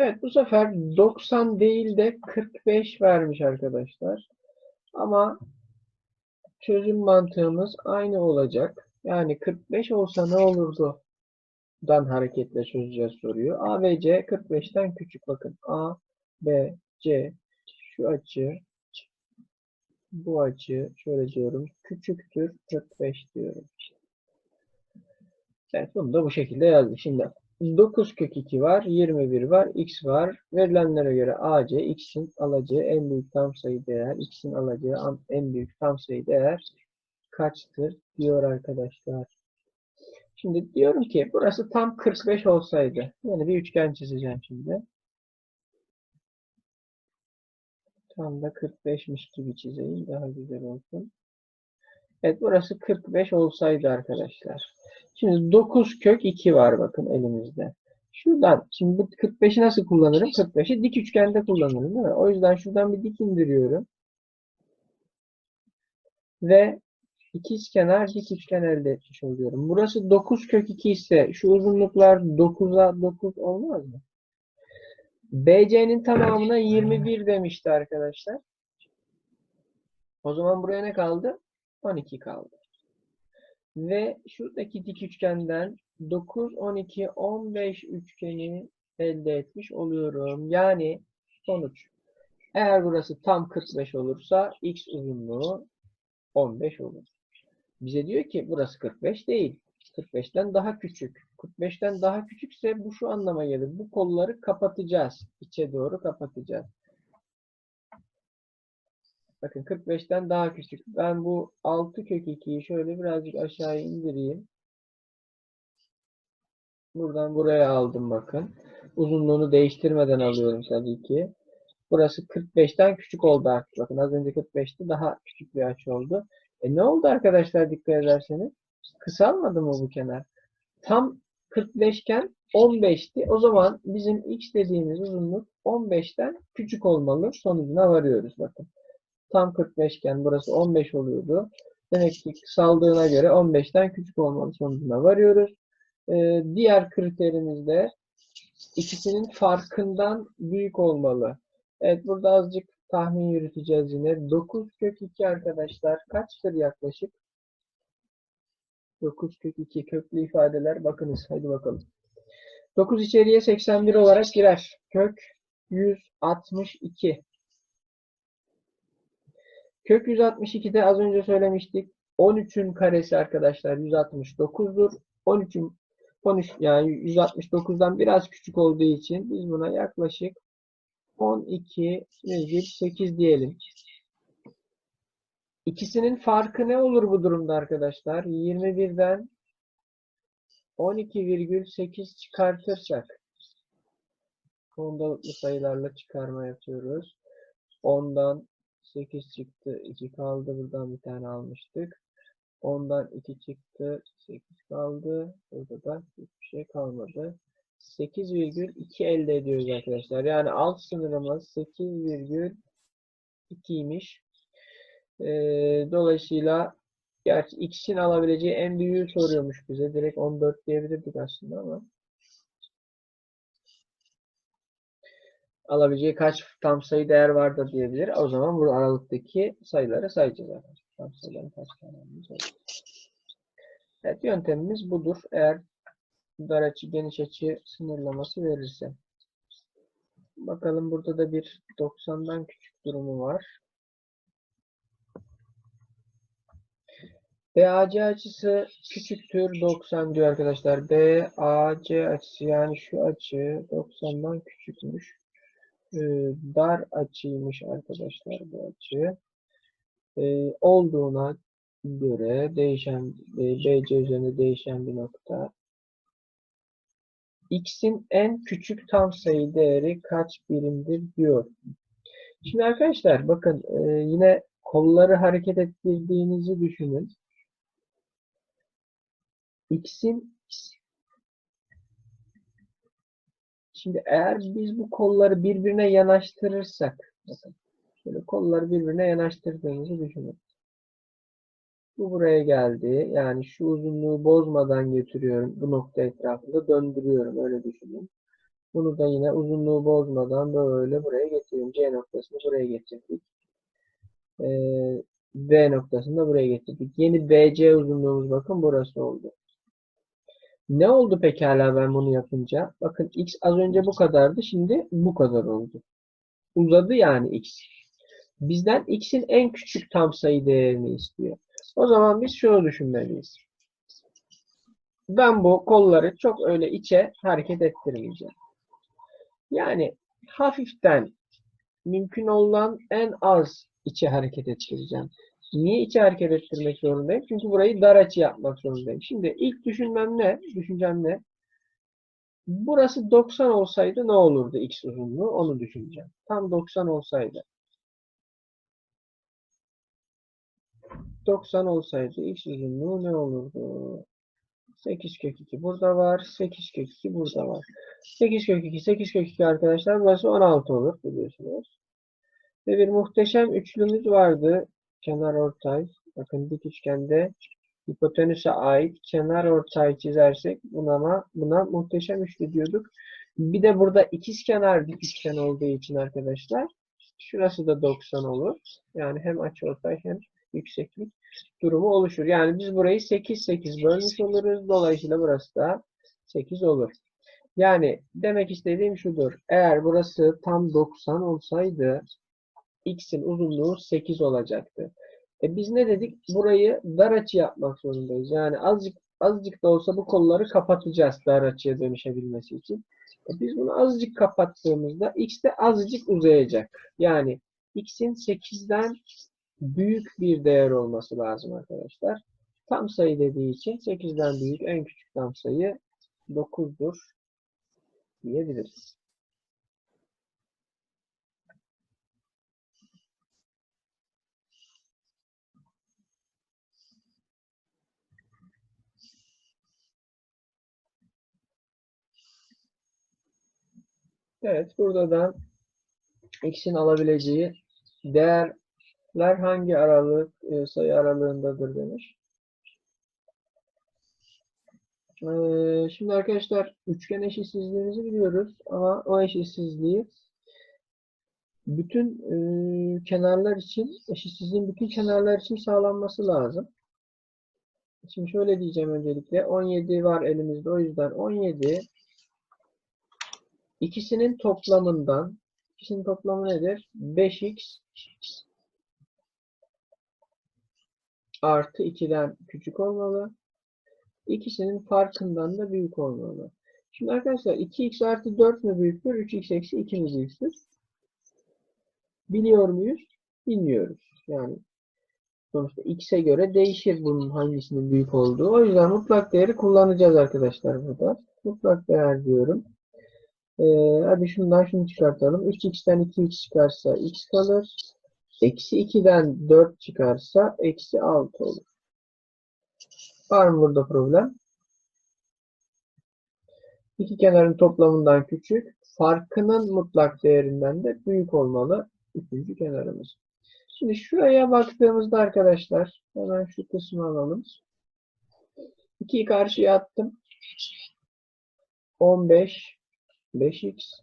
Evet bu sefer 90 değil de 45 vermiş arkadaşlar. Ama çözüm mantığımız aynı olacak. Yani 45 olsa ne olurdu? Dan hareketle çözeceğiz soruyu. A ve C 45'ten küçük. Bakın A, B, C şu açı bu açı şöyle diyorum küçüktür 45 diyorum. Evet bunu da bu şekilde yazdık. Şimdi 9 kök 2 var, 21 var, x var. Verilenlere göre AC, x'in alacağı en büyük tam sayı değer, x'in alacağı en büyük tam sayı değer kaçtır diyor arkadaşlar. Şimdi diyorum ki burası tam 45 olsaydı. Yani bir üçgen çizeceğim şimdi. Tam da 45'miş gibi çizeyim. Daha güzel olsun. Evet burası 45 olsaydı arkadaşlar. Şimdi 9 kök 2 var bakın elimizde. Şuradan şimdi bu 45'i nasıl kullanırım? 45'i dik üçgende kullanırım değil mi? O yüzden şuradan bir dik indiriyorum. Ve ikizkenar dik üçgen elde etmiş oluyorum. Burası 9 kök 2 ise şu uzunluklar 9'a 9 olmaz mı? BC'nin tamamına 21 demişti arkadaşlar. O zaman buraya ne kaldı? 12 kaldı. Ve şuradaki dik üçgenden 9, 12, 15 üçgeni elde etmiş oluyorum. Yani sonuç. Eğer burası tam 45 olursa x uzunluğu 15 olur. Bize diyor ki burası 45 değil. 45'ten daha küçük. 45'ten daha küçükse bu şu anlama gelir. Bu kolları kapatacağız. İçe doğru kapatacağız. Bakın 45'ten daha küçük. Ben bu 6 kök 2'yi şöyle birazcık aşağıya indireyim. Buradan buraya aldım bakın. Uzunluğunu değiştirmeden alıyorum tabii ki. Burası 45'ten küçük oldu artık. Bakın az önce 45'ti. Daha küçük bir açı oldu. E ne oldu arkadaşlar dikkat ederseniz? Kısalmadı mı bu kenar? Tam 45 iken 15'ti. O zaman bizim x dediğimiz uzunluk 15'ten küçük olmalı. Sonucuna varıyoruz bakın. Tam 45 iken burası 15 oluyordu. Demek ki kısaldığına göre 15'ten küçük olmalı sonucuna varıyoruz. Ee, diğer kriterimiz de ikisinin farkından büyük olmalı. Evet burada azıcık tahmin yürüteceğiz yine. 9 kök 2 arkadaşlar kaçtır yaklaşık? 9 kök 2 köklü ifadeler bakınız. Hadi bakalım. 9 içeriye 81 olarak girer. Kök 162. Kök 162'de az önce söylemiştik. 13'ün karesi arkadaşlar 169'dur. 13'ün 13 yani 169'dan biraz küçük olduğu için biz buna yaklaşık 12,8 diyelim. İkisinin farkı ne olur bu durumda arkadaşlar? 21'den 12,8 çıkartırsak ondalıklı sayılarla çıkarma yapıyoruz. 10'dan 8 çıktı. 2 kaldı. Buradan bir tane almıştık. 10'dan 2 çıktı. 8 kaldı. Burada da hiçbir şey kalmadı. 8,2 elde ediyoruz arkadaşlar. Yani alt sınırımız 8,2'ymiş. Ee, dolayısıyla gerçi x'in alabileceği en büyüğü soruyormuş bize. Direkt 14 diyebilirdik aslında ama alabileceği kaç tam sayı değer vardır diyebilir. O zaman bu aralıktaki sayıları sayacağız. Tam sayıların kaç tane sayacağız. Evet yöntemimiz budur. Eğer dar açı geniş açı sınırlaması verirse. Bakalım burada da bir 90'dan küçük durumu var. BAC açısı küçüktür 90 diyor arkadaşlar. BAC açısı yani şu açı 90'dan küçükmüş. Ee, dar açıymış arkadaşlar bu açı. Ee, olduğuna göre değişen e, BC üzerinde değişen bir nokta. X'in en küçük tam sayı değeri kaç birimdir diyor. Şimdi arkadaşlar bakın e, yine kolları hareket ettirdiğinizi düşünün. X'in Şimdi eğer biz bu kolları birbirine yanaştırırsak şöyle kolları birbirine yanaştırdığımızı düşünün. Bu buraya geldi. Yani şu uzunluğu bozmadan götürüyorum. Bu nokta etrafında döndürüyorum. Öyle düşünün. Bunu da yine uzunluğu bozmadan böyle buraya getireyim. C noktasını buraya getirdik. Ee, B noktasını da buraya getirdik. Yeni BC uzunluğumuz bakın burası oldu. Ne oldu pekala ben bunu yapınca? Bakın x az önce bu kadardı. Şimdi bu kadar oldu. Uzadı yani x. Bizden x'in en küçük tam sayı değerini istiyor. O zaman biz şunu düşünmeliyiz. Ben bu kolları çok öyle içe hareket ettirmeyeceğim. Yani hafiften mümkün olan en az içe hareket ettireceğim. Niye içe hareket ettirmek zorundayım? Çünkü burayı dar açı yapmak zorundayım. Şimdi ilk düşünmem ne? Düşüncem ne? Burası 90 olsaydı ne olurdu x uzunluğu? Onu düşüneceğim. Tam 90 olsaydı. 90 olsaydı x uzunluğu ne olurdu? 8 kök 2 burada var. 8 kök 2 burada var. 8 kök 2, 8 kök 2 arkadaşlar. Burası 16 olur biliyorsunuz. Ve bir muhteşem üçlümüz vardı. Kenar ortay. Bakın dik üçgende hipotenüse ait kenar ortay çizersek buna, buna muhteşem üçlü diyorduk. Bir de burada ikizkenar dik üçgen olduğu için arkadaşlar şurası da 90 olur. Yani hem açıortay hem yükseklik durumu oluşur. Yani biz burayı 8 8 bölmüş oluruz. Dolayısıyla burası da 8 olur. Yani demek istediğim şudur. Eğer burası tam 90 olsaydı x'in uzunluğu 8 olacaktı. E biz ne dedik? Burayı dar açı yapmak zorundayız. Yani azıcık azıcık da olsa bu kolları kapatacağız dar açıya dönüşebilmesi için. E biz bunu azıcık kapattığımızda x de azıcık uzayacak. Yani x'in 8'den büyük bir değer olması lazım arkadaşlar. Tam sayı dediği için 8'den büyük en küçük tam sayı 9'dur diyebiliriz. Evet, burada da x'in alabileceği değerler hangi aralık e, sayı aralığındadır demiş. Ee, şimdi arkadaşlar üçgen eşitsizliğimizi biliyoruz ama o eşitsizliği bütün e, kenarlar için eşitsizliğin bütün kenarlar için sağlanması lazım. Şimdi şöyle diyeceğim öncelikle 17 var elimizde o yüzden 17 İkisinin toplamından ikisinin toplamı nedir? 5x artı 2'den küçük olmalı. İkisinin farkından da büyük olmalı. Şimdi arkadaşlar 2x artı 4 mü büyüktür? 3x eksi 2 mi büyüktür? Biliyor muyuz? Bilmiyoruz. Yani sonuçta x'e göre değişir bunun hangisinin büyük olduğu. O yüzden mutlak değeri kullanacağız arkadaşlar burada. Mutlak değer diyorum. Ee, hadi şundan şunu çıkartalım. 3x'ten 2x çıkarsa x kalır. Eksi 2'den 4 çıkarsa eksi 6 olur. Var mı burada problem? İki kenarın toplamından küçük, farkının mutlak değerinden de büyük olmalı üçüncü kenarımız. Şimdi şuraya baktığımızda arkadaşlar, hemen şu kısmı alalım. 2'yi karşıya attım. 15 5x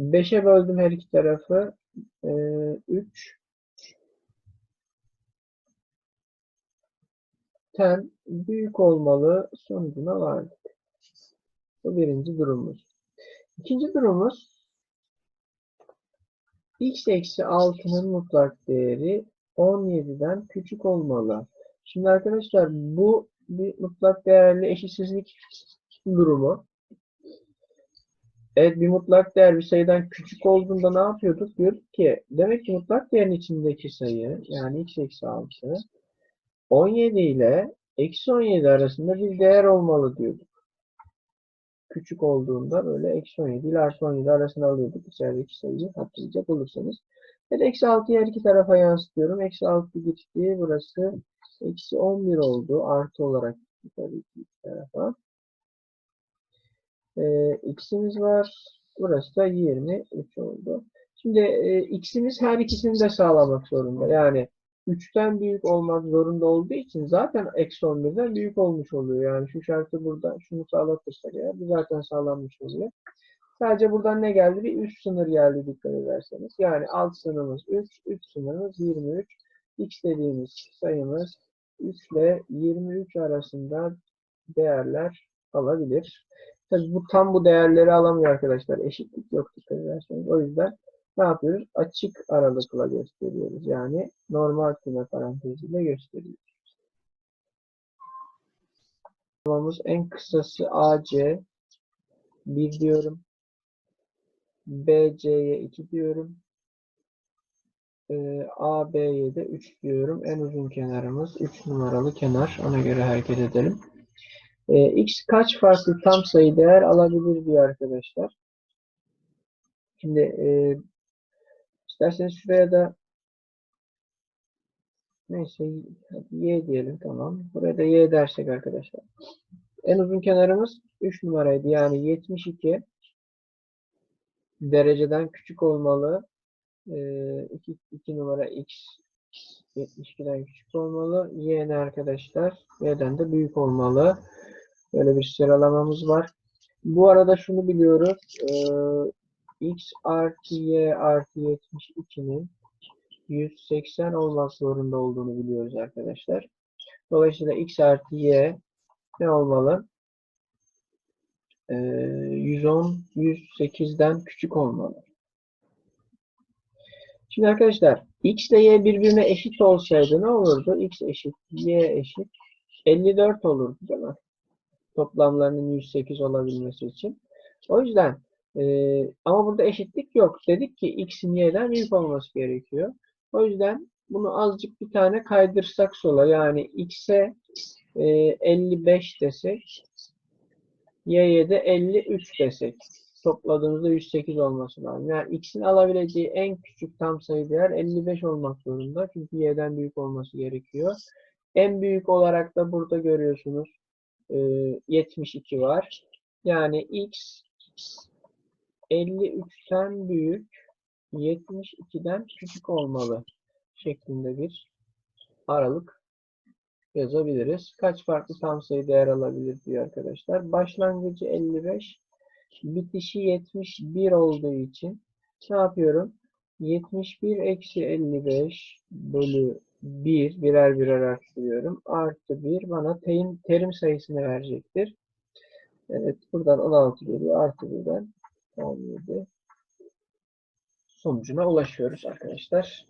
5'e böldüm her iki tarafı. Ee, 3 ten büyük olmalı sonucuna vardık. Bu birinci durumumuz. İkinci durumumuz x eksi 6'nın mutlak değeri 17'den küçük olmalı. Şimdi arkadaşlar bu bir mutlak değerli eşitsizlik durumu. Evet bir mutlak değer bir sayıdan küçük olduğunda ne yapıyorduk? Diyorduk ki demek ki mutlak değerin içindeki sayı yani x eksi 6 17 ile eksi 17 arasında bir değer olmalı diyorduk. Küçük olduğunda böyle eksi 17 ile artı 17 arasında alıyorduk. İçerideki sayıyı hatırlayacak olursanız. Evet eksi 6'yı her iki tarafa yansıtıyorum. Eksi 6 gitti. Burası eksi 11 oldu. Artı olarak tabii ki iki tarafa. Ee, x'imiz var. Burası da 23 oldu. Şimdi e, x'imiz her ikisini de sağlamak zorunda. Yani 3'ten büyük olmak zorunda olduğu için zaten eksi 11'den büyük olmuş oluyor. Yani şu şartı burada şunu sağlatırsak eğer bu zaten sağlanmış oluyor. Sadece buradan ne geldi? Bir üst sınır geldi dikkat ederseniz. Yani alt sınırımız 3, üst sınırımız 23. X dediğimiz sayımız 3 ile 23 arasında değerler alabilir. Tabii bu tam bu değerleri alamıyor arkadaşlar. Eşitlik yok dikkat ederseniz. O yüzden ne yapıyoruz? Açık aralıkla gösteriyoruz. Yani normal küme paranteziyle gösteriyoruz. Tamamımız en kısası AC 1 diyorum. BC'ye 2 diyorum. Ee, AB'ye de 3 diyorum. En uzun kenarımız 3 numaralı kenar. Ona göre hareket edelim. Ee, X kaç farklı tam sayı değer alabilir diyor arkadaşlar. Şimdi e, isterseniz şuraya da neyse Y diyelim tamam. Buraya da Y dersek arkadaşlar. En uzun kenarımız 3 numaraydı. Yani 72 dereceden küçük olmalı. 2, 2 numara X 72'den küçük olmalı. Y arkadaşlar? Y'den de büyük olmalı. Böyle bir sıralamamız var. Bu arada şunu biliyoruz. Ee, X artı Y artı 72'nin 180 olmak zorunda olduğunu biliyoruz arkadaşlar. Dolayısıyla X artı Y ne olmalı? Ee, 110, 108'den küçük olmalı. Şimdi arkadaşlar X ile Y birbirine eşit olsaydı ne olurdu? X eşit, Y eşit 54 olurdu değil mi? Toplamlarının 108 olabilmesi için. O yüzden e, ama burada eşitlik yok. Dedik ki X'in Y'den büyük olması gerekiyor. O yüzden bunu azıcık bir tane kaydırsak sola yani X'e e, 55 desek Y'ye de 53 desek topladığımızda 108 olması lazım. Yani x'in alabileceği en küçük tam sayı değer 55 olmak zorunda. Çünkü y'den büyük olması gerekiyor. En büyük olarak da burada görüyorsunuz 72 var. Yani x 53'ten büyük 72'den küçük olmalı şeklinde bir aralık yazabiliriz. Kaç farklı tam sayı değer alabilir diyor arkadaşlar. Başlangıcı 55 bitişi 71 olduğu için ne yapıyorum? 71 eksi 55 bölü 1 birer birer arttırıyorum. Artı 1 bana terim, terim sayısını verecektir. Evet buradan 16 geliyor. Artı 1'den 17 sonucuna ulaşıyoruz arkadaşlar.